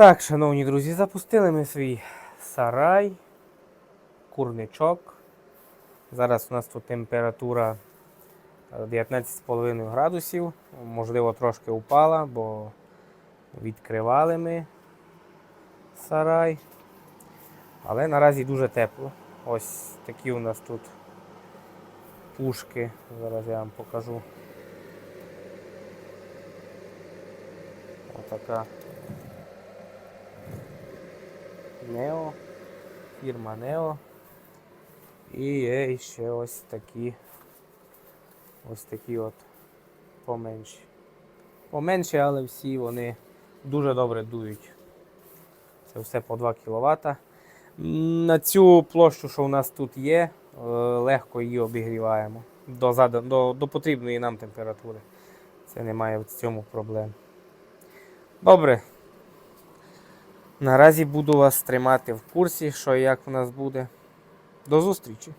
Так, шановні друзі, запустили ми свій сарай, курничок. Зараз у нас тут температура е, 19,5 градусів. Можливо, трошки упала, бо відкривали ми сарай. Але наразі дуже тепло. Ось такі у нас тут пушки. Зараз я вам покажу. Отака. Нео, фірма Нео. І є ще ось такі. Ось такі от поменші. Поменші, але всі вони дуже добре дують. Це все по 2 кВт. На цю площу, що у нас тут є, е, легко її обігріваємо до, зада- до, до потрібної нам температури. Це немає в цьому проблем. Добре. Наразі буду вас тримати в курсі, що і як у нас буде. До зустрічі!